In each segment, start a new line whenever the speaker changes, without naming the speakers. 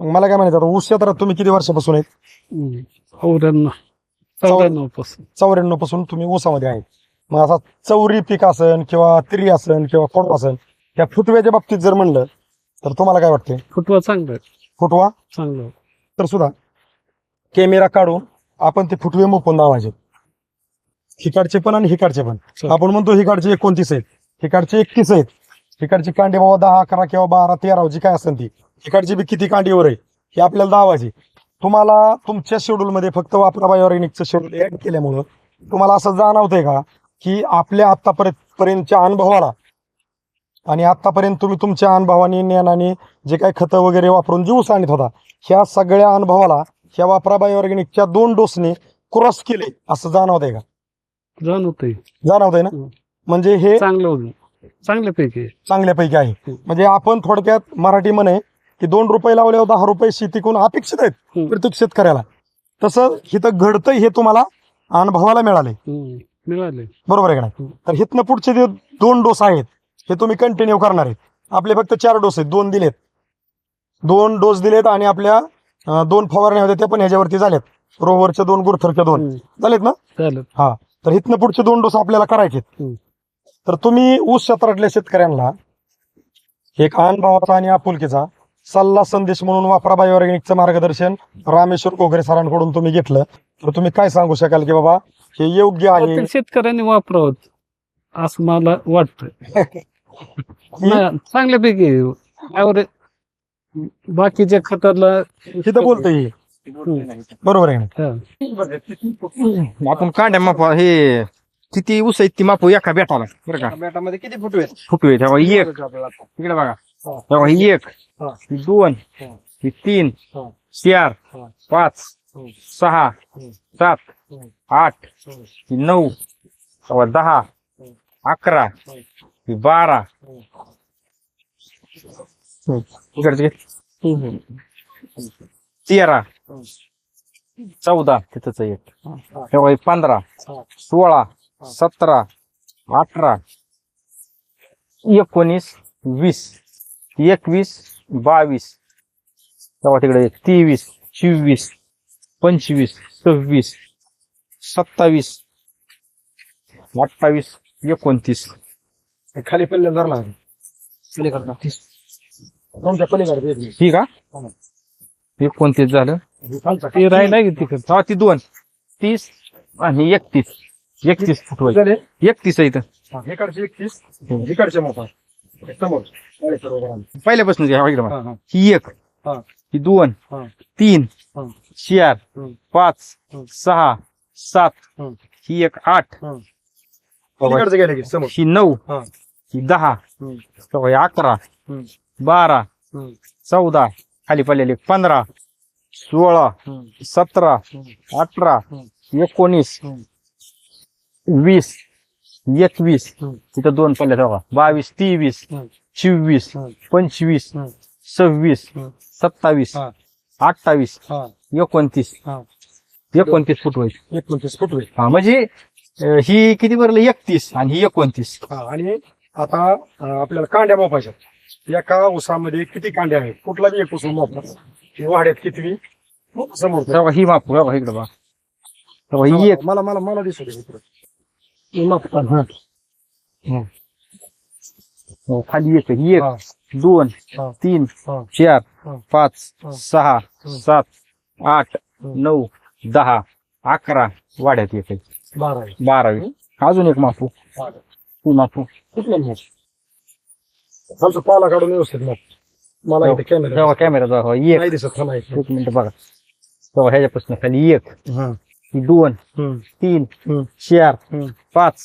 मग मला काय म्हणायचं आता ऊस क्षेत्रात तुम्ही किती वर्षापासून आहेत?
हम्म. चौऱ्याण्णव.
चौऱ्याण्णवपासून. चौऱ्याण्णवपासून तुम्ही ऊसामध्ये आहे. मग असा चौरी पीक असन किंवा तिरी असन किंवा खोड असन त्या फुटव्याच्या बाबतीत जर म्हणलं तर तुम्हाला काय वाटते
फुटवा चांगला आहे.
फुटवा?
चांगलं आहे.
तर सुद्धा कॅमेरा काढून आपण ते फुटवे मोपून लावायचे. हिकडचे पण आणि हिकडचे पण. आपण म्हणतो हिकडचे एकोणतीस आहेत. हिकडचे एकतीस आहेत. हिकडची कांडी बाबा दहा अकरा किंवा बारा तेरा जी काय असेल ती. हिकडची बी किती कांडीवर आहे? हे आपल्याला दावायची. तुम्हाला तुमच्या शेड्यूल मध्ये फक्त वापरा बायोऑर्गॅनिकचं शेड्यूल ऍड केल्यामुळं तुम्हाला असं जाणवतंय का? की आपल्या आतापर्यंत पर्यंतच्या अनुभवाला आणि आतापर्यंत तुम्ही तुमच्या अनुभवाने ज्ञानाने जे काही खतं वगैरे वापरून जी ऊस आणत होता ह्या सगळ्या अनुभवाला ह्या वापरा बायोऑर्गॅनिकच्या दोन डोसने क्रॉस केले असं जाणवतंय का?
जाणवतंय.
जाणवतंय ना?
हम्म.
म्हणजे हे
चांगलं चांगल्यापैकी आहे.
चांगल्यापैकी आहे.
हम्म.
म्हणजे आपण थोडक्यात मराठी म्हणे की दोन रुपये लावल्यावर दहा रुपये शेतीकून अपेक्षित आहेत. प्रत्येक शेतकऱ्याला. तसं हिथं घडतंय हे तुम्हाला अनुभवाला मिळाले.
मिळाले.
बरोबर आहे का नाही. तर हिथनं पुढचे जे दोन डोस आहेत हे तुम्ही कंटिन्यू करणार आहेत. आपले फक्त चार डोस आहेत दोन दिलेत. दोन डोस दिलेत आणि आपल्या दोन फवारण्या होत्या त्या पण ह्याच्यावरती झाल्यात. रोवरच्या दोन गुरथरच्या दोन. झालेत ना?
चालेल
तर हिथनं पुढचे दोन डोस आपल्याला करायचे. तर तुम्ही ऊस क्षेत्रातल्या शेतकऱ्यांना एक अनुभवाचा आणि आपुलकीचा सल्ला संदेश म्हणून वापरा बायोऑर्गॅनिकचं मार्गदर्शन. रामेश्वर कोगरे सरांकडून तुम्ही घेतलं. तर तुम्ही काय सांगू शकाल की बाबा हे योग्य आहे?
शेतकऱ्यांनी वापरावं. असं मला वाटतं चांगल्यापैकी बाकीच्या खताला
तिथं बोलतोय. बरोबर आहे.
आपण कांड्या मापा हे किती आहेत ती मापू एका बेटाला बरं का?
बेटामध्ये किती फुटवे
फुटवे तेव्हा एक. इकडे बघा. तेव्हा ही एक
हा.
दोन
हा.
तीन. चार. पाच. सहा. सात. आठ ही नऊ तेव्हा दहा अकरा ही बारा तेरा चौदा तिथंच एक तेव्हा पंधरा सोळा सतरा अठरा एकोणीस वीस एकवीस बावीस तेव्हा तिकडे तेवीस चोवीस पंचवीस सव्वीस सत्तावीस अठ्ठावीस एकोणतीस.
खाली पल्ल्या धरला तुमच्या पलीकडे
ठीक आहे एकोणतीस झालं.
ते राहिला की तिकडं?
तेव्हा ती दोन. तीस आणि एकतीस. एकतीस फुटवाय
झाले?
एकतीस आहे इथं.
इकडचे एकतीस. इकडचे मोठा.
पहिल्यापासून घ्या.
हा,
एक
हा.
दोन
हा.
तीन
हा.
चार. पाच. सहा सात. ही एक आठ ही नऊ
हा.
ही दहा ही अकरा. बारा. चौदा खाली पडलेले पंधरा सोळा. सतरा. अठरा. एकोणीस. वीस एकवीस. तिथं दोन पडले तेव्हा बावीस तेवीस. चोवीस. पंचवीस. सव्वीस. सत्तावीस. अठ्ठावीस. एकोणतीस. एकोणतीस फूट होईल
एकोणतीस फुटवे
हा म्हणजे ही किती बरं एकतीस आणि ही एकोणतीस
आणि आता आपल्याला कांड्या मोपायच्या एका उसामध्ये किती कांड्या आहेत कुठला बी एक ऊस मोपला वाड्यात किती समोर
ही मापू इकडे बा ही
मला मला मला दिसू दे इकडं.
हो, खाली एक ही एक
हा.
दोन
हा.
तीन
हा.
चार
हा.
पाच
हा.
सहा. सात आठ. नऊ दहा अकरा वाड्यात.
बारा आहे
बारावी अजून एक मापू
बारा.
तू मापू
कुठलं आमचं पाला काढून व्यवस्थित मोप मला इथे कॅमेरा
कॅमेरा दाखवा एक
नाही दिसत एक
मिनिट बघा ह्याच्यापासून खाली एक
हा.
दोन. तीन. चार. पाच.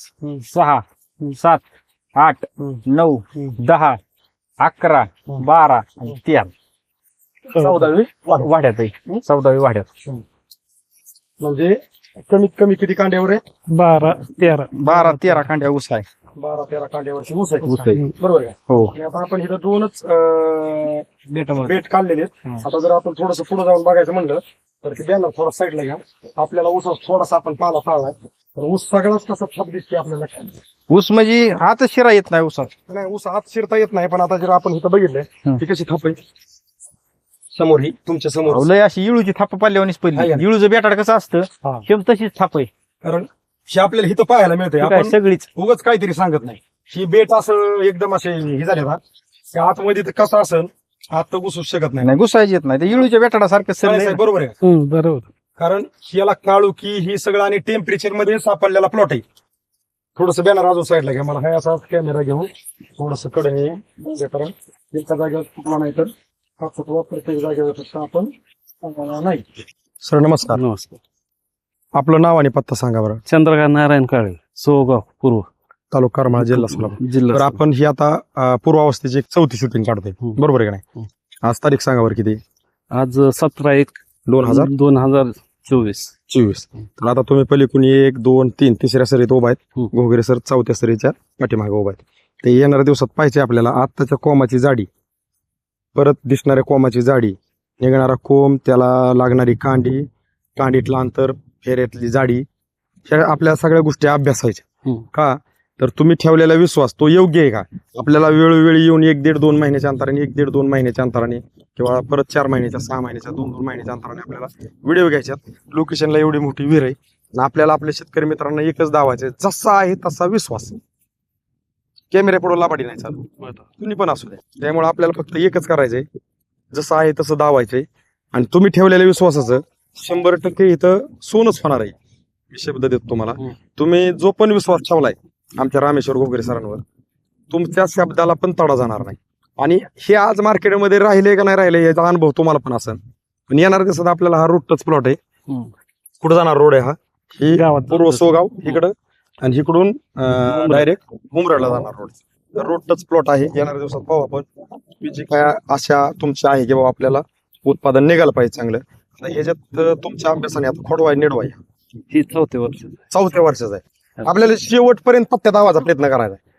सहा सात आठ. नऊ. दहा अकरा. बारा आणि तेरा
चौदावी
वाढ्यात आहे चौदावी वाढ्यात
म्हणजे कमीत कमी किती कांड्यावर आहे
बारा तेरा
बारा तेरा कांड्या ऊस आहे
बारा तेरा कांड्यावरची ऊस आहे.
ऊस आहे.
बरोबर आहे.
हो.
आणि आता आपण इथं दोनच अं, बेट काढलेले आहेत. आता जर आपण थोडस पुढे जाऊन बघायचं म्हणलं तर ते बॅनर थोडा साईडला घ्या. आपल्याला ऊस थोडासा आपण पाला पाळलाय. तर ऊस सगळाच कसा छाप दिसते आपल्याला.
ऊस म्हणजे आता शिरा येत नाही ऊसात.
नाही ऊस आत शिरता येत नाही पण आता जर आपण इथं बघितलंय. ती कशी थाप आहे. समोर ही तुमच्यासमोर.
लय अशी इळूची थाप पाल्यावानीच
आहे
पहिली? इळूचं बेटाड कसं असतं?
हा.
सेम तशीच थाप आहे.
कारण हे आपल्याला हिथं पाहायला मिळतंय.
ती काय
आपण
सगळीच?
उगाच काहीतरी सांगत नाही. ही बेट असं एकदम असे हे झाले ना की आतमध्ये तर कसं असन आत तर घुसूच शकत नाही.
नाही घुसायची येत नाही. ते इळूच्या बेटाडासारखं
काय
सर
साहेब, बरोबर आहे.
हम्म, बरोबर.
कारण याला काळू की ही सगळं आणि टेम्परेचरमध्ये सापडलेला प्लॉट आहे. थोडस बॅनर अजून साईडला घ्या. मला हाय असा कॅमेरा घेऊन थोडसकडे हे कारण एका जागेवर चुकला नाही तर हा फुटवा प्रत्येक जागेवर आपण नाही. सर नमस्कार.
नमस्कार.
आपलं नाव आणि पत्ता सांगा बरं.
चंद्रकांत नारायण काळे सोगाव पूर्व.
तालुका करमाळा जिल्हा सोलापूर. तर
जिल्हा
आपण ही आता अं, पूर्वावस्थेची एक चौथी शूटिंग काढतोय.
हम्म.
बरोबर आहे का नाही? आज तारीख सांगा बरं किती?
आज सतरा एक
दोन हजार?
दोन हजार चोवीस.
चोवीस. तर आता तुम्ही पलीकडून एक दोन तीन तिसऱ्या सरीत उभा आहेत.
हम्म.
घोगरे सर चौथ्या सरीच्या पाठीमागे उभा आहेत. ते येणाऱ्या दिवसात पाहिजे आपल्याला आत्ताच्या कोमाची जाडी. परत दिसणाऱ्या कोमाची जाडी. निघणारा कोंब त्याला लागणारी कांडी. कांडीतलं अंतर फेऱ्यातली जाडी ह्या आपल्या सगळ्या गोष्टी अभ्यासायच्या.
हम्म.
का? तर तुम्ही ठेवलेला विश्वास तो योग्य आहे का? आपल्याला वेळोवेळी येऊन एक दीड दोन महिन्याच्या अंतराने एक दीड दोन महिन्याच्या अंतराने किंवा परत चार महिन्याच्या सहा महिन्याच्या दोन दोन महिन्याच्या अंतराने आपल्याला व्हिडिओ घ्यायच्यात. लोकेशनला एवढी मोठी विहीर आहे. आणि आपल्याला आपल्या शेतकरी मित्रांना एकच दावायचं जसा आहे तसा विश्वास. कॅमेरे पुढे लापाटी नाही चालू. कुणी पण असू द्या. त्यामुळे आपल्याला फक्त एकच करायचंय जसं आहे तसं दावायचंय. आणि तुम्ही ठेवलेल्या विश्वासाचं शंभर टक्के इथं सोनच होणार आहे. मी शब्द देतो तुम्हाला. तुम्ही जो पण विश्वास ठेवलाय आमच्या रामेश्वर घोगरे सरांवर तुमच्या शब्दाला पण तडा जाणार नाही. आणि हे आज मार्केटमध्ये राहिले का नाही राहिले याचा अनुभव तुम्हाला पण असेल. पण येणाऱ्या दिवसात आपल्याला हा रोडच प्लॉट आहे. कुठं जाणार रोड आहे हा? ही पूर्व सोगाव इकडं. आणि इकडून डायरेक्ट उमराला जाणार रोड. रोड टच प्लॉट आहे. येणाऱ्या दिवसात पाहू आपण. जी काय आशा तुमची आहे की बाबा आपल्याला उत्पादन निघालं पाहिजे चांगलं. आता ह्याच्यात अं, तुमच्या अभ्यासाने आता खोडवाय निडवाय.
ही चौथ्या वर्ष
चौथ्या वर्षाचा आहे. आपल्याला शेवटपर्यंत पत्त्यात आवाजा प्रयत्न करायचा आहे.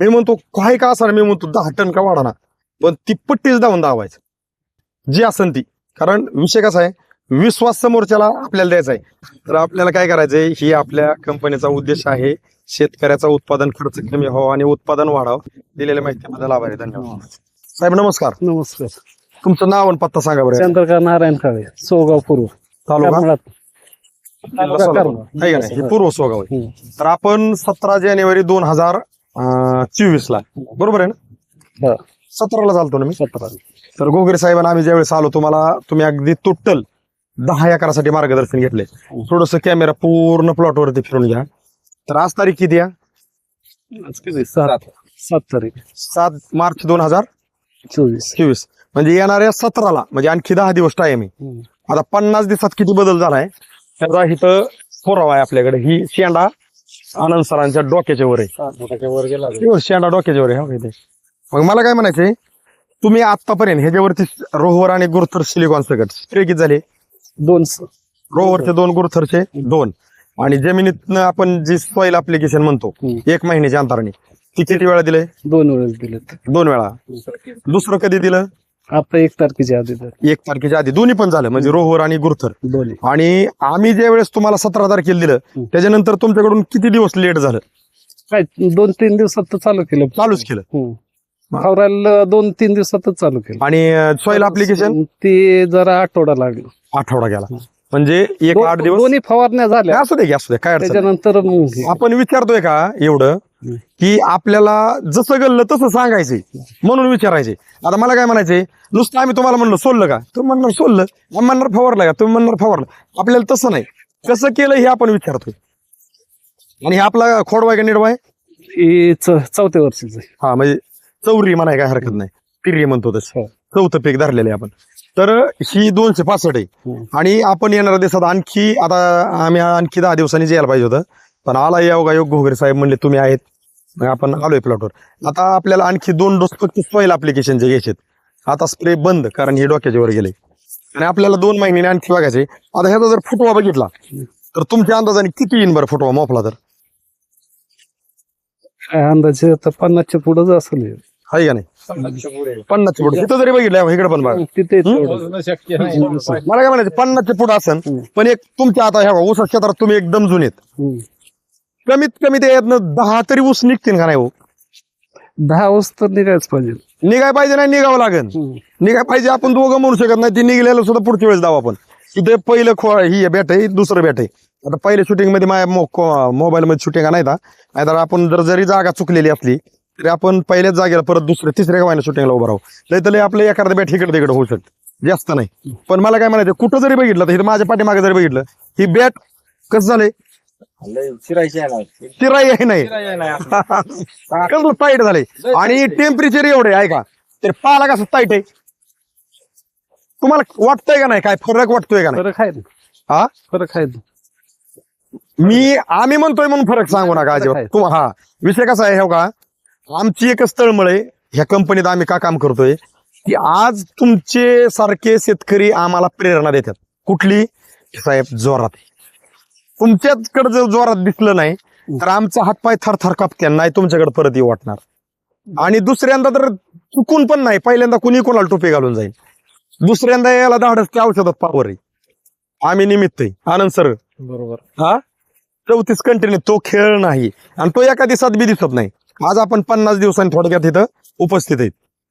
मी म्हणतो काय का असणार मी म्हणतो दहा टन का वाढा पण ती पट्टीच धावून दावायचं. जी असन ती. कारण विषय कसा आहे? विश्वास समोरच्याला आपल्याला द्यायचा आहे. तर आपल्याला काय करायचंय ही आपल्या कंपनीचा उद्देश आहे. शेतकऱ्याचा उत्पादन खर्च कमी व्हावा आणि उत्पादन वाढावं. दिलेल्या माहितीबद्दल आभारी आहे. धन्यवाद. साहेब नमस्कार.
नमस्कार.
तुमचं नाव आणि पत्ता सांगा बरं.
चंद्रकांत नारायण काळे सोगाव पूर्व.
तालुका?
करमाळा.
जिल्हा सोलापूर. आहे का नाही? हे पूर्व सोगाव आहे.
हम्म.
तर आपण सतरा जानेवारी दोन हजार चोवीस ला बरोबर आहे ना?
हा.
सतराला चालतो ना मी?
सतरा.
तर गोगरे साहेबांना आम्ही ज्यावेळेस आलो तुम्हाला तुम्ही अगदी टोटल दहा एकरासाठी मार्गदर्शन घेतले थोडस कॅमेरा पूर्ण प्लॉट वरती फिरून घ्या. तर आज तारीख किती आहे?
आज किती? सात. सात तारीख.
सात मार्च दोन हजार
चोवीस.
चोवीस. म्हणजे येणाऱ्या सतराला म्हणजे आणखी दहा दिवस टाइम आहे. आता पन्नास दिवसात किती बदल झालाय? त्याचा इथं पुरावा आहे आपल्याकडे. ही शेंडा आनंद सरांच्या डोक्याच्या वर आहे. एवढं शेंडा डोक्याच्या वर आहे हो. मग मला काय म्हणायचंय तुम्ही आतापर्यंत ह्याच्यावरती रोहर आणि गुरुथर सिलिकॉन सकट स्प्रे किती झाले?
दोन.
रोहरचे दोन गुरुथरचे दोन. आणि जमिनीतनं आपण जी सॉइल अप्लिकेशन म्हणतो. एक महिन्याच्या अंतराने ती किती वेळा दिले
दोन वेळेस दिलेत.
दोन वेळा. दुसरं कधी दिलं?
आता एक तारखेच्या आधी तर.
एक तारखेच्या आधी. दोन्ही पण झालं म्हणजे रोहर आणि गुरुथर.
दोन्ही.
आणि आम्ही ज्या वेळेस तुम्हाला सतरा तारखेला दिलं. त्याच्यानंतर तुमच्याकडून किती दिवस लेट झालं?
काय दोन तीन दिवसात तर चालू केलं.
चालूच केलं.
हम्म. फवारायला दोन तीन दिवसातच चालू केलं.
आणि सॉइल अप्लिकेशन
ते जरा आठवडा लागला.
आठवडा गेला. म्हणजे एक आठ दिवस
दोन्ही फवारण्या झाल्या.
असू दे की असू दे काय अडचण नाही.
त्याच्यानंतर मग.
आपण विचारतोय का एवढं. की आपल्याला जसं गल्लं तसं सांगायचंय म्हणून विचारायचे आता मला काय म्हणायचंय? नुसतं आम्ही तुम्हाला म्हणलं सोडलं का? तुम्ही म्हणणार सोडलं. आम्ही म्हणणार फवारलं का? तुम्ही म्हणणार फवारलं. आपल्याला तसं नाही. कसं केलं हे आपण विचारतोय. आणि हे आपला खोडवाय का निडवाय?
हे च- चौथ्या वर्षीच आहे.
हा म्हणजे चौरी म्हणाय काय हरकत नाही. तिरी म्हणतो तसं.
हो.
चौथं पीक धरलेलं आहे आपण. तर ही दोनशे पासष्ट आहे. आणि आपण येणाऱ्या दिवसात आणखी आता आम्ही आणखी दहा दिवसांनी यायला पाहिजे होतं पण आला योगा योग घोगरे साहेब म्हणले तुम्ही आहेत. मग आपण आलोय प्लॉटवर आता आपल्याला आणखी दोन डोस फक्त पहिला अप्लिकेशनचे घ्यायचे आता स्प्रे बंद कारण हे डोक्याच्या वर गेले आणि आपल्याला दोन महिन्याने आणखी बघायचे आता ह्याचा जर फुटवा बघितला तर तुमच्या अंदाजाने किती येईन बरं फुटवा मोफला तर?
काय अंदाजे आता पन्नासच्या पुढेच असेल.
आहे का नाही? पन्नासच्या पुढे. तिथं जरी बघितलं इकडे पण बघा.
तिथे.
मला काय म्हणायचं पन्नासच्या पुढे असन. पण एक तुमच्या आता ह्या ऊस क्षेत्रात तुम्ही एकदम जुनेत. कमीत कमी ते यातनं दहा तरी ऊस निघतील का नाही हो?
दहा वाजता निघायच पाहिजे.
निघाय पाहिजे नाही निघावं लागेल निघाय पाहिजे आपण दोघं म्हणू शकत नाही ती निघलेलं सुद्धा पुढच्या वेळेस जाऊ आपण. इथे पहिलं खो ही बॅट आहे दुसरं बॅट आहे. आता पहिले शूटिंगमध्ये माझ्या मोबाईल मध्ये शूटिंग नाही का? नाहीतर आपण जर जरी जागा चुकलेली असली तरी आपण पहिल्याच जागेला परत दुसऱ्या तिसऱ्या महिन्यात शूटिंगला उभं राहू. नाही तर आपलं एखादं बॅट इकडे तिकडे होऊ शकतं. जास्त नाही. पण मला काय म्हणायचं कुठं जरी बघितलं तर इथं माझ्या पाठीमागे जरी बघितलं ही बॅट कसं झालंय? तिराई आहे नाही. कसं टाईट झालंय. आणि टेम्परेचर एवढे आहे का तर पाला कसं टाईट आहे. तुम्हाला वाटतंय का नाही? काय फरक वाटतोय का नाही?
फरक आहे.
हा?
फरक आहे.
मी आम्ही म्हणतोय म्हणून फरक सांगू नका. अजिबात. तुम हा. विषय कसा आहे हो का? आमची एकच तळमळ आहे. ह्या कंपनीत आम्ही का काम करतोय? की आज तुमचे सारखे शेतकरी आम्हाला प्रेरणा देतात. कुठली? साहेब जोरात. तुमच्याकडे जर जोरात दिसलं नाही तर आमचा हातपाय थरथर कापते नाही तुमच्याकडे परत येऊ वाटणार. आणि दुसऱ्यांदा तर चुकून पण नाही. पहिल्यांदा कुणी कोणाला टोपी घालून जाईल? दुसऱ्यांदा याला धाडस त्या औषधात पावर आहे. आम्ही निमित्त आहे. आनंद सर.
बरोबर.
हा? चौतीस कंटिन्यू तो खेळ नाही. आणि तो एका दिवसात बी दिसत नाही. आज आपण पन्नास दिवसांनी थोडक्यात इथं उपस्थित आहेत.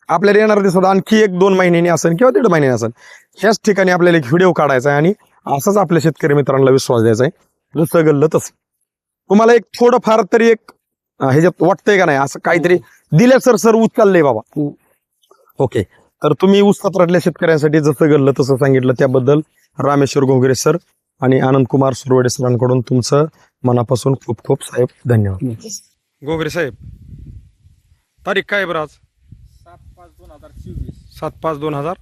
आपल्याला येणार दिवसात आणखी एक दोन महिन्यांनी असेल किंवा दीड महिन्यांनी असेल. ह्याच ठिकाणी आपल्याला एक व्हिडिओ काढायचा आहे आणि असंच आपल्या शेतकरी मित्रांना विश्वास द्यायचा आहे. जसं गल्लं तसं. तुम्हाला एक थोडंफार तरी एक ह्याच्यात वाटतंय का नाही? असं काहीतरी दिल्या सर सर उचललंय बाबा. ओके. तर तुम्ही उस्तात रडल्या शेतकऱ्यांसाठी जसं घडलं तसं सांगितलं त्याबद्दल रामेश्वर घोगरे सर आणि आनंद कुमार सुरवडे सरांकडून तुमचं मनापासून खूप खूप साहेब धन्यवाद. गोगरे साहेब तारीख काय बरं आज?
सात पाच दोन हजार चोवीस.
सात पाच दोन हजार.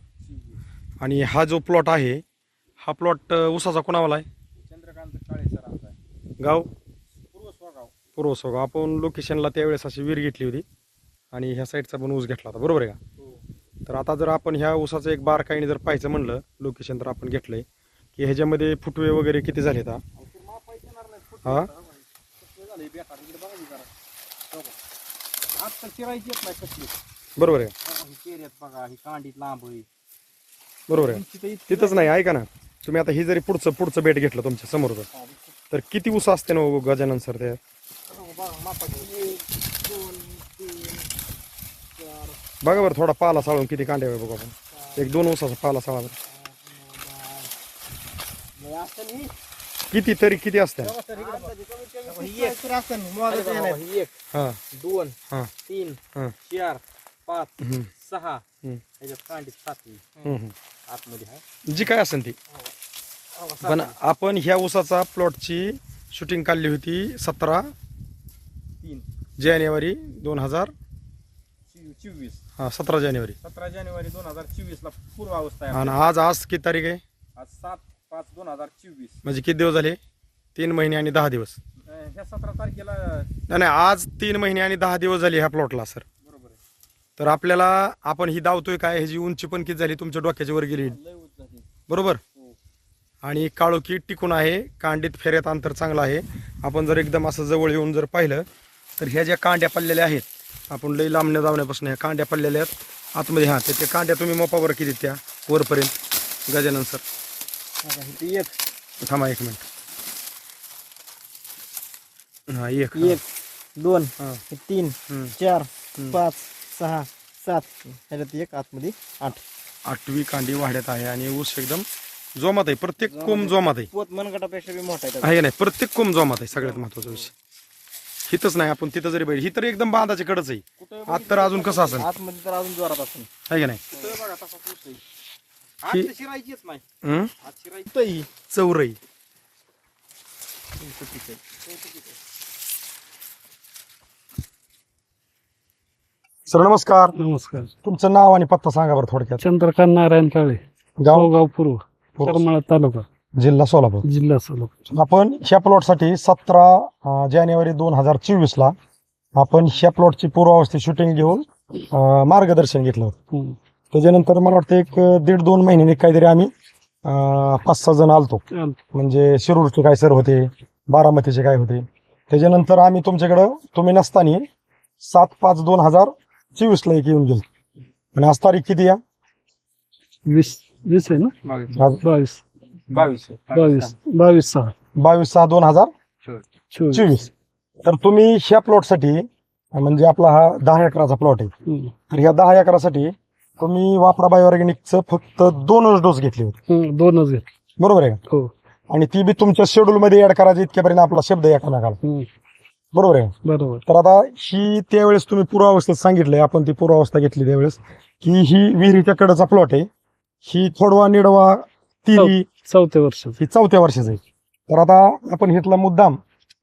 आणि हा जो प्लॉट आहे हा प्लॉट उसाचा कोणावाला आहे?
चंद्रकांत काळे सरांचा आहे.
गाव?
पूर्व स्वगाव
पूर्व आपण लोकेशनला त्यावेळेस अशी विहीर घेतली होती. आणि ह्या साईडचा पण ऊस घेतला होता. बरोबर आहे का?
हो.
तर आता जर आपण ह्या ऊसाचं एक बारकाईने जर पाहायचं म्हणलं लोकेशन तर आपण घेतलंय. की ह्याच्यामध्ये फुटवे वगैरे किती झाले आता हा
झालं बेकार. इकडे बघा की जरा. हो? आज तर चिरायची येत नाही कसली.
बरोबर आहे.
बघा, ही बघा ही कांडीत लांब
बरोबर आहे.
इतकी
तिथंच नाही ऐका ना. तुम्ही आता ही जरी पुढचं पुढचं बेट घेतलं तुमच्या समोरचं
हा,
तर किती ऊस असते ना हो गजानन सर त्या
बघा, बघा, मापाची. एक, दोन, तीन, चार,
बघा बरं थोडा पाला साळून किती कांडे आहे बघू आपण. एक दोन ऊसाचा पाला साळा बरं.
ही एक तर असं नाही, मोजायचं नाही. ही. एक
हा.
दोन
हा.
तीन
हा
चार पाच
हम्म,
सहा
हम्म,
ह्याच्यात कांडीत सातवी
हम्म, हम्म.
आतमध्ये आहे
जी काय असेल ती. पण आपण ह्या ऊसाचा प्लॉटची शूटिंग काढली होती सतरा
तीन
जानेवारी दोन हजार
चो- चोवीस
हा सतरा जानेवारी.
सतरा जानेवारी दोन हजार चोवीस ला पूर्वावस्था आहे
आणि आज आज किती तारीख आहे?
आज सात पाच दोन हजार चोवीस.
म्हणजे किती दिवस झाले? तीन महिने आणि दहा दिवस.
ह्या सतरा तारखेला
नाही नाही आज तीन महिने आणि दहा दिवस झाले ह्या प्लॉटला सर
बरोबर आहे.
तर आपल्याला आपण ही धावतोय काय? ह्याची उंची पण किती झाली? तुमच्या डोक्याच्या वर गेली.
लय उंच झाली.
बरोबर?
हो.
आणि काळोखी टिकून आहे. कांडीत फेऱ्यात अंतर चांगलं आहे. आपण जर एकदम असं जवळ येऊन जर पाहिलं तर ह्या ज्या कांड्या पडलेल्या आहेत आपण लई लांबण्या जावण्यापासून ह्या कांड्या पडलेल्या आहेत. आतमध्ये हां ते ते कांड्या तुम्ही मोपावर किती त्या? वरपर्यंत. गजानन सर
इथे एक.
थांबा एक मिनिट. हा एक.
एक दोन
हा.
हे तीन
हम्म.
चार. पाच सहा सात. ह्याच्यात एक आतमध्ये आठ.
आठवी कांडी वाढत आहे आणि ऊस एकदम जोमात आहे. प्रत्येक कोंब जोमात आहे.
पोत मनगटापेक्षा बी मोठा आहे त्याचा.
आहे का नाही? प्रत्येक कोंब जोमात आहे सगळ्यात महत्त्वाचा विषय हिथच नाही आपण तिथं जरी बैल ही तर एकदम बांधाची कडच आहे.
कुठं
आत तर अजून कसं असेल?
आतमध्ये तर अजून जोरात असेल.
आहे का नाही?
आत
ही-
तर शिरायचीच नाही
हं?
आत शिरायची तर ही.
चौरई
चुकीचं आहे.
सर नमस्कार
नमस्कार
तुमचं नाव आणि पत्ता सांगा बरं थोडक्यात.
चंद्रकांत नारायण काळे
गाव?
गाव पूर्व करमाळा तालुका.
जिल्हा सोलापूर.
जिल्हा सोलापूर.
आपण ह्या प्लॉटसाठी सतरा जानेवारी दोन हजार चोवीस ला आपण ह्या प्लॉटची पूर्वावस्थेत शूटिंग घेऊन अं, मार्गदर्शन घेतलं होतं.
हम्म.
त्याच्यानंतर मला वाटतं एक दीड दोन महिन्याने काहीतरी आम्ही पाच सहा जण आलतो. म्हणजे शिरूरचे काय सर होते बारामतीचे काय होते. त्याच्यानंतर आम्ही तुमच्याकडं तुम्ही नसताना सात पाच दोन हजार चोवीस ला एक येऊन गेलो. आणि आज तारीख किती या
वीस वीस आहे ना? बावीस.
बावीस.
बावीस बावीस. सहा.
बावीस सहा दोन हजार
चोवीस.
तर तुम्ही ह्या प्लॉटसाठी म्हणजे आपला हा दहा एकराचा प्लॉट आहे. तर ह्या दहा एकरासाठी तुम्ही वापरा बायोऑर्गॅनिकचं फक्त दोनच डोस घेतले होते.
हम्म, दोनच घेत
बरोबर आहे का?
हो.
आणि ती बी तुमच्या शेड्यूल मध्ये ऍड करायची इतक्यापर्यंत आपला शब्द एका नागाला
हम्म,
बरोबर आहे का?
बरोबर.
तर आता ही त्यावेळेस तुम्ही पूर्वावस्थेत सांगितलंय आपण ती पूर्वावस्था घेतली त्यावेळेस की ही विहिरीच्या कडेचा प्लॉट आहे. ही थोडवा निडवा तिरी
चौथ्या वर्षाचं.
ही चौथ्या वर्षाचं आहे. तर आता आपण घेतला मुद्दाम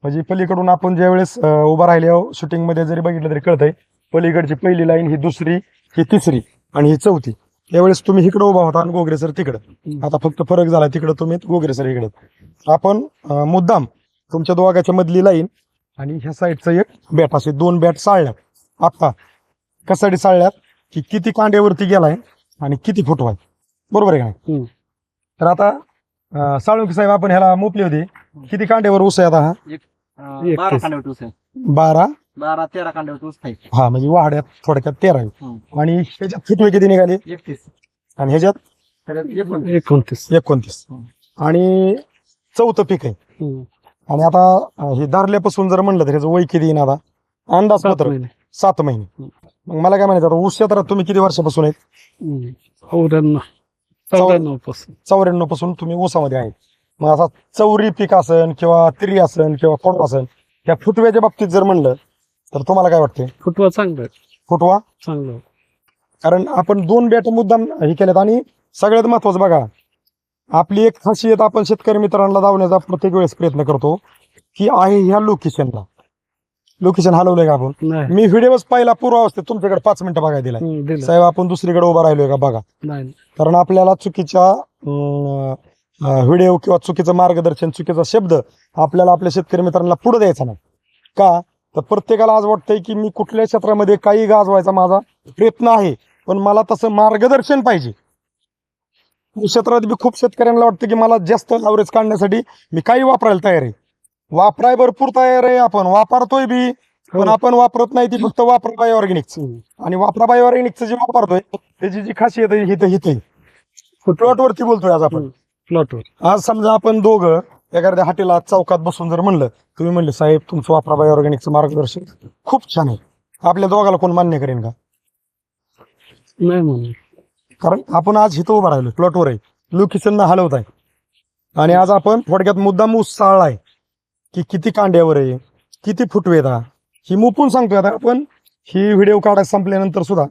म्हणजे पलीकडून आपण ज्यावेळेस अं, उभा राहिले शूटिंगमध्ये जरी बघितलं तरी कळतंय पलीकडची पहिली लाईन ही दुसरी ही तिसरी. आणि ही चौथी. त्यावेळेस तुम्ही इकडे उभा होता आणि गोगरे सर तिकडं. आता फक्त फरक झाला तिकडं तुम्ही गोगरे सर इकडे. आपण मुद्दाम तुमच्या दोघाच्या मधली लाईन आणि ह्या साईडचं एक बॅट असे दोन बॅट चाळल्यात. आता कसाठी चाळल्यात की किती कांड्यावरती गेलाय आणि किती फुटवाय. बरोबर आहे का. तर आता साळुंके साहेब आपण ह्याला मोपले होते. किती कांड्यावर आहे आता हा
बारा
बारा
तेरा कांड्यावर आहे
हा म्हणजे वाड्यात थोडक्यात तेरा. आहे.
हम्म.
आणि ह्याच्यात फुटवे किती निघाले?
एकतीस.
आणि ह्याच्यात?
त्याच्यात एकोणतीस.
एकोणतीस.
एकोणतीस. आणि चौथं पीक आहे.
हम्म.
आणि आता अं, हे धरल्यापासून जर म्हणलं तर ह्याचं वय किती येईन आता? अंदाज
सात
पत्र
महिने.
सात महिने. मग मला काय म्हणायचं आता ऊस क्षेत्रात तुम्ही किती वर्षापासून आहेत?
हम्म. चौऱ्याण्णव.
चौऱ्याण्णवपासून चौऱ्याण्णवपासून तुम्ही ऊसामध्ये आहेत. मग असा चौरी पीक असन किंवा तिरी असन किंवा कोण असन त्या फुटव्याच्या बाबतीत जर म्हणलं तर तुम्हाला काय वाटते
फुटवा चांगला आहे.
फुटवा?
चांगलं आहे.
कारण आपण दोन बॅट मुद्दाम हे केलेत आणि सगळ्यात महत्वाचं बघा आपली एक खासियत आपण शेतकरी मित्रांना दावण्याचा प्रत्येक वेळेस प्रयत्न करतो की आहे ह्या लोकेशनला. लोकेशन हलवलंय का आपण?
नाही.
मी व्हिडिओच पाहिला पूर्वावस्थेत तुमच्याकडे पाच मिनिटं बघायला दिलाय.
हम्म, दिलं.
साहेब आपण दुसरीकडे उभा राहिलोय का बघा.
नाही.
कारण आपल्याला चुकीच्या व्हिडिओ किंवा चुकीचं मार्गदर्शन चुकीचा शब्द आपल्याला आपल्या शेतकरी मित्रांना पुढे द्यायचा नाही. का? तर प्रत्येकाला आज वाटतंय की मी कुठल्या क्षेत्रामध्ये काही गाजवायचा माझा प्रयत्न आहे पण मला तसं मार्गदर्शन पाहिजे क्षेत्रात बी खूप शेतकऱ्यांना वाटतं की मला जास्त ॲव्हरेज काढण्यासाठी मी काही वापरायला तयार आहे वापराय भरपूर तयार आहे आपण वापरतोय बी पण. आपण वापरत नाही ती फक्त वापरा ऑर्गॅनिकच
हम्म.
आणि वापरा बाय ऑर्गॅनिकचं जे वापरतोय त्याची जी खासियत आहे हिथं हिथं प्लॉट वरती बोलतोय आज आपण
प्लॉटवर
आज समजा आपण दोघं एखाद्या हाटेला चौकात बसून जर म्हणलं तुम्ही म्हणले साहेब तुमचं वापरा बाय ऑर्गॅनिकचं मार्गदर्शन खूप छान आहे. आपल्या दोघाला कोण मान्य करेन का?
नाही म्हणून
कारण आपण आज इथं उभं राहिलो प्लॉटवर आहे. लोकेशन हलवत आहे. आणि आज आपण थोडक्यात मुद्दाम ऊस चाळलाय की किती कांड्यावर आहे किती फुटवेत हा ही मुपून सांगतोय आता आपण. ही व्हिडिओ काढायला संपल्यानंतर सुद्धा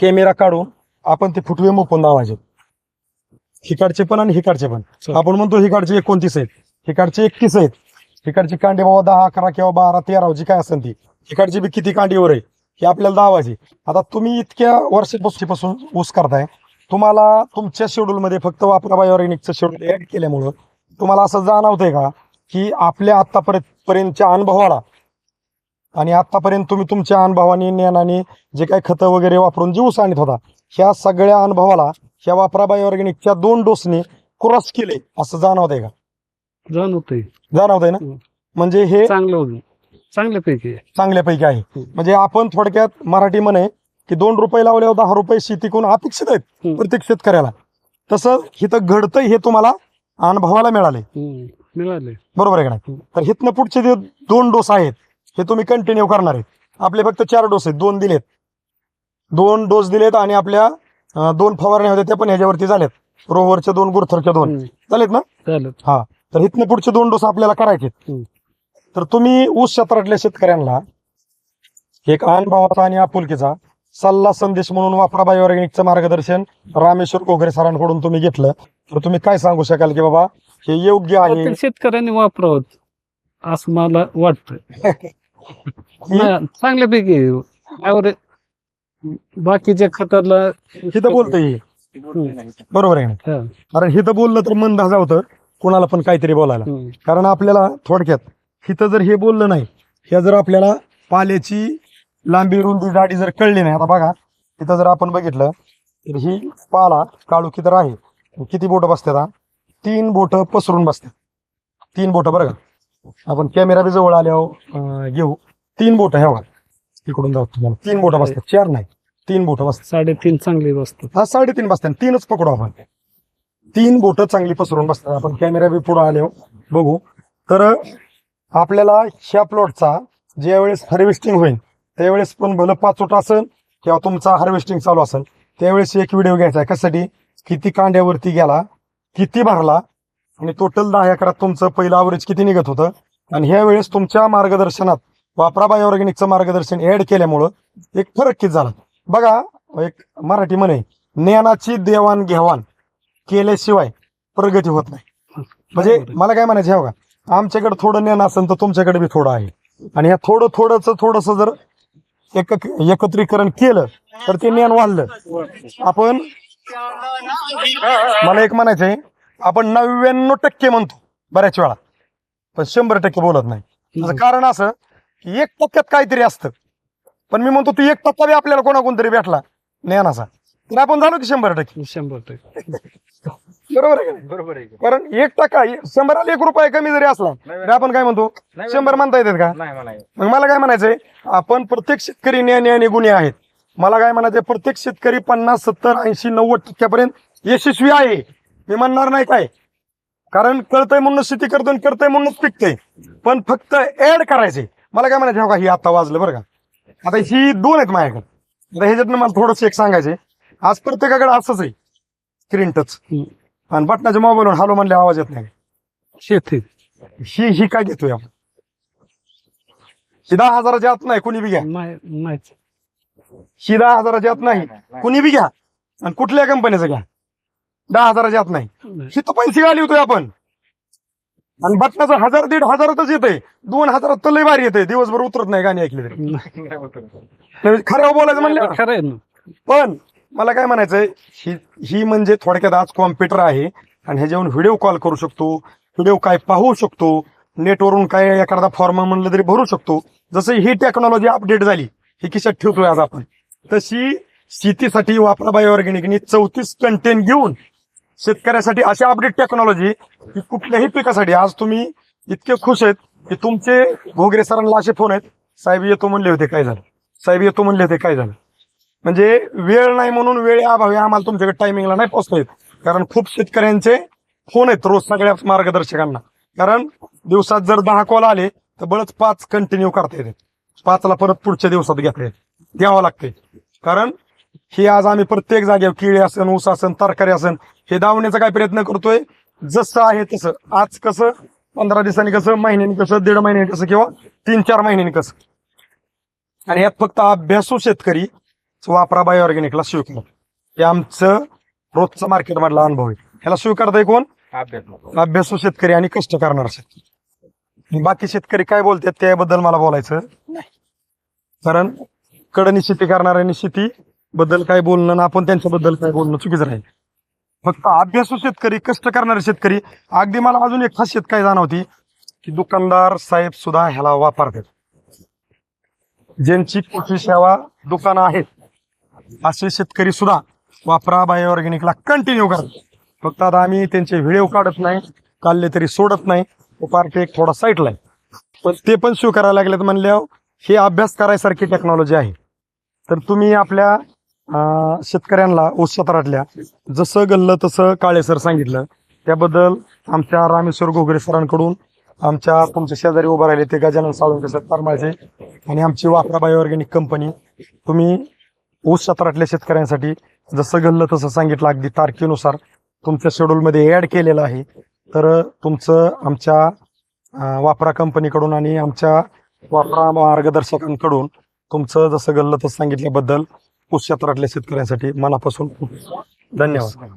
कॅमेरा काढून आपण ते फुटवे मुपून दावायचे. हिकडचे पण आणि हिकडचे पण. आपण म्हणतो हिकडचे एकोणतीस आहेत हिकडचे एकतीस आहेत. हिकडची कांडी बाबा दहा अकरा किंवा बारा तेरा जी काय असेल ती. हिकडची बी किती कांडीवर आहे हे आपल्याला दावायची. आता तुम्ही इतक्या वर्षापासून ऊस करताय. तुम्हाला तुमच्या शेड्यूल मध्ये फक्त वापरा बाय ऑर्गॅनिकचं शेड्यूल ऍड केल्यामुळं तुम्हाला असं जाणवतंय का की आपल्या आतापर्यंत पर्यंतच्या अनुभवाला आणि आतापर्यंत तुम्ही तुमच्या अनुभवाने ज्ञानाने जे काही खतं वगैरे वापरून जे ऊस आणत होता ह्या सगळ्या अनुभवाला ह्या वापरा बाय ऑर्गॅनिकच्या दोन डोसने क्रॉस केले. असं जाणवतंय का?
जाणवतंय.
जाणवतंय ना?
हम्म.
म्हणजे हे
चांगलं होतं. चांगल्यापैकी आहे.
चांगल्यापैकी आहे.
हम्म.
म्हणजे आपण थोडक्यात मराठी म्हणे की दोन रुपये लावल्यावर दहा रुपये शेती कोण अपेक्षित आहेत
हम्म.
प्रत्येक शेतकऱ्याला. तसं इथं घडतंय हे तुम्हाला अनुभवाला मिळाले.
मिळाले.
बरोबर आहे का तर हिथनं पुढचे जे दोन डोस आहेत हे तुम्ही कंटिन्यू करणार आहेत. आपले फक्त चार डोस आहेत. दोन दिलेत. दोन डोस दिलेत आणि आपल्या अं, दोन फवारण्या होत्या त्या पण ह्याच्यावरती झाल्यात. रोवरच्या दोन गुरथरच्या दोन.
हम्म.
झालेत ना?
झालं
तर इथनं पुढचे दोन डोस आपल्याला करायचे
हम्म.
तर तुम्ही ऊस क्षेत्रातल्या शेतकऱ्यांना एक अनुभवाचा आणि आपुलकीचा सल्ला संदेश म्हणून वापरा बाय ऑर्गॅनिकचं मार्गदर्शन. रामेश्वर कोगरे सरांकडून तुम्ही घेतलं. तर तुम्ही काय सांगू शकाल की बाबा हे योग्य आहे?
प्रत्येक शेतकऱ्यांनी वापरावं असं मला वाटतं
की
नाही, चांगल्यापैकी. बाकीच्या खताला
हिथं बोलतोय हे. बरोबर आहे ना
हा.
कारण हिथं बोललं तर मन होतं कोणाला पण काहीतरी बोलायला. कारण आपल्याला थोडक्यात हिथं जर हे बोललं नाही ह्या जर आपल्याला पाल्याची लांबी रुंदी जाडी जर कळली नाही आता बघा तिथं जर आपण बघितलं तर ही पाला काळुखी तर आहे किती बोट बसतात हा? तीन बोट पसरून बसतात तीन बोट बरं का आपण कॅमेरा बी जवळ आल्यावर घेऊ तीन बोट ह्या बघा तिकडून जाऊ तुम्हाला. तीन बोट बसतात. चार नाही. तीन बोट बसतात.
साडेतीन चांगली बसतात.
हा साडेतीन बसतात. तीनच पकडू आपण. तीन बोट चांगली पसरून बसतात. आपण कॅमेरा बी पुढे आले बघू. तर आपल्याला ह्या प्लॉटचा ज्यावेळेस हार्वेस्टिंग होईल त्यावेळेस पण भलं पाचोट असेल किंवा तुमचा हार्वेस्टिंग चालू असेल त्यावेळेस एक व्हिडिओ घ्यायचा आहे. कशासाठी? किती कांड्यावरती गेला किती भरला आणि टोटल दहा एकरात तुमचं पहिलं अवरेज किती निघत होतं? आणि ह्या वेळेस तुमच्या मार्गदर्शनात वापरा बाय ऑर्गॅनिकचं मार्गदर्शन ऍड केल्यामुळं एक फरक किती झाला? बघा एक मराठी म्हणे ज्ञानाची देवाणघेवाण केल्याशिवाय प्रगती होत नाही. म्हणजे मला काय म्हणायचं हे बघा आमच्याकडे थोडं ज्ञान असेल तर तुमच्याकडे बी थोडं आहे. आणि ह्या थोडं थोडंच थोडस जर एक एकत्रीकरण केलं तर ते ज्ञान वाढलं. आपण मला एक म्हणायचंय आपण नव्याण्णव टक्के म्हणतो बऱ्याच वेळा. पण शंभर टक्के बोलत नाही. कारण असं की एक टक्क्यात काहीतरी असतं. पण मी म्हणतो तू एक टक्का बी आपल्याला कोणाकोण तरी भेटला. ज्ञानाचा. तर आपण झालो की शंभर टक्के.
शंभर टक्के.
बरोबर आहे का नाही?
बरोबर आहे
कारण एक टक्का शंभराला एक रुपये कमी जरी असला तरी आपण काय म्हणतो? शंभर म्हणता येतात का?
नाही
मग मला काय म्हणायचंय? आपण प्रत्येक शेतकरी ज्ञानी आणि गुन्हे आहेत. मला काय म्हणायचंय? प्रत्येक शेतकरी पन्नास सत्तर ऐंशी नव्वद टक्क्यापर्यंत यशस्वी आहे. मी म्हणणार नाही काय. कारण कळतंय म्हणून शेती करतोय आणि करतंय म्हणूनच पिकतंय. पण फक्त ऍड करायचे मला काय म्हणायचं हो का ही आता वाजलं बरं का? आता ही दोन आहेत माझ्याकडे. आता ह्याच्यातनं मला थोडंस एक सांगायचंय. आज प्रत्येकाकडे असंच आहे. Screen touch. आणि बटनाच्या मोबाईलवर हॅलो म्हणले आवाज येत नाही.
शेती.
ही ही काय घेतोय आपण? ही दहा हजाराच्या आत नाही कुणी बी घ्या. ही दहा हजाराच्या आत नाही कुणी बी घ्या. आणि कुठल्या कंपनीचं घ्या. दहा हजाराच्या आत नाही. ही तर पैसे घाली होतोय आपण. आणि बटनाचं हजार दीड हजारातच येतंय. दोन हजारात तर लय भारी येते दिवसभर उतरत नाही गाणी ऐकली तरी. म्हणजे खरं बोलायचं म्हणलं.
खरं आहे ना.
पण मला काय म्हणायचंय ही ही म्हणजे थोडक्यात आज कॉम्प्युटर आहे आणि ह्याच्यावरून व्हिडिओ कॉल करू शकतो. व्हिडिओ काय पाहू शकतो. नेटवरून काय एखादा फॉर्म म्हणलं तरी भरू शकतो. जसं ही टेक्नॉलॉजी अपडेट झाली ही खिशात ठेवतोय आज आपण. तशी शेतीसाठी वापरा ऑर्गॅनिकनी चौतीस कंटेन घेऊन शेतकऱ्यासाठी अशी अपडेट टेक्नॉलॉजी की कुठल्याही पिकासाठी. आज तुम्ही इतके खुश आहेत की तुमचे घोगरे सरांना असे फोन आहेत साहेब येतो म्हणले होते काय झालं? साहेब येतो म्हणले होते काय झालं? म्हणजे वेळ नाही म्हणून वेळ अभावी आम्हाला तुमच्याकडे टायमिंगला नाही पोहोचता येत. कारण खूप शेतकऱ्यांचे फोन आहेत रोज सगळ्या मार्गदर्शकांना. कारण दिवसात जर दहा कॉल आले तर बळच पाच कंटिन्यू करता येते पाचला परत पुढच्या दिवसात घेता येते द्यावं लागते कारण हे आज आम्ही प्रत्येक जागेवर केळी असन ऊस असन तरकारी असन हे दावण्याचा काय प्रयत्न करतोय? जसं आहे तसं. आज कसं? पंधरा दिवसांनी कसं? महिन्यानी कसं? दीड महिन्यानी कसं? किंवा तीन चार महिन्यांनी कसं? आणि यात फक्त अभ्यासू शेतकरी वापरा बाय ऑर्गॅनिकला स्वीकार. हे आमचं रोजचं मार्केट मधला अनुभव आहे. ह्याला स्वीकारताय कोण?
अभ्यास
अभ्यासू शेतकरी आणि कष्ट करणार शेतकरी. बाकी शेतकरी काय बोलतात त्याबद्दल मला बोलायचं? नाही. कारण कडनी शेती करणाऱ्यांनी शेती बद्दल काय बोलणं आणि आपण त्यांच्याबद्दल काय बोलणं चुकीचं राहील. फक्त अभ्यासू शेतकरी कष्ट करणारे शेतकरी अगदी मला अजून एक खासियत काय जाणवती की दुकानदार साहेब सुद्धा ह्याला वापरतात. ज्यांची कृषी सेवा दुकानं आहेत असे शेतकरी सुद्धा वापरा बाय ऑर्गॅनिकला कंटिन्यू करतात. फक्त आता आम्ही त्यांचे व्हिडिओ काढत नाही काढले तरी सोडत नाही तो पार्ट एक थोडा साईटला आहे. पण ते पण स्वीकारायला लागलेत म्हणल्यावर हे अभ्यास करायसारखी टेक्नॉलॉजी आहे. तर तुम्ही आपल्या शेतकऱ्यांना ऊस क्षेत्रातल्या जसं गल्लं तसं काळे सर सांगितलं. त्याबद्दल आमच्या रामेश्वर घोगरे सरांकडून आमच्या तुमच्या शेजारी उभं राहिले ते गजानन साळुंके सर परमाळचे आणि आमची वापरा बाय ऑर्गॅनिक कंपनी. तुम्ही ऊस क्षेत्रातल्या शेतकऱ्यांसाठी जसं गल्लं तसं सांगितलं अगदी तारखेनुसार तुमच्या शेड्यूलमध्ये ॲड केलेलं आहे. तर तुमचं आमच्या वापरा कंपनीकडून आणि आमच्या वापरा मार्गदर्शकांकडून तुमचं जसं गल्लं तसं सांगितल्याबद्दल ऊस क्षेत्रातल्या शेतकऱ्यांसाठी. मनापासून खूप धन्यवाद.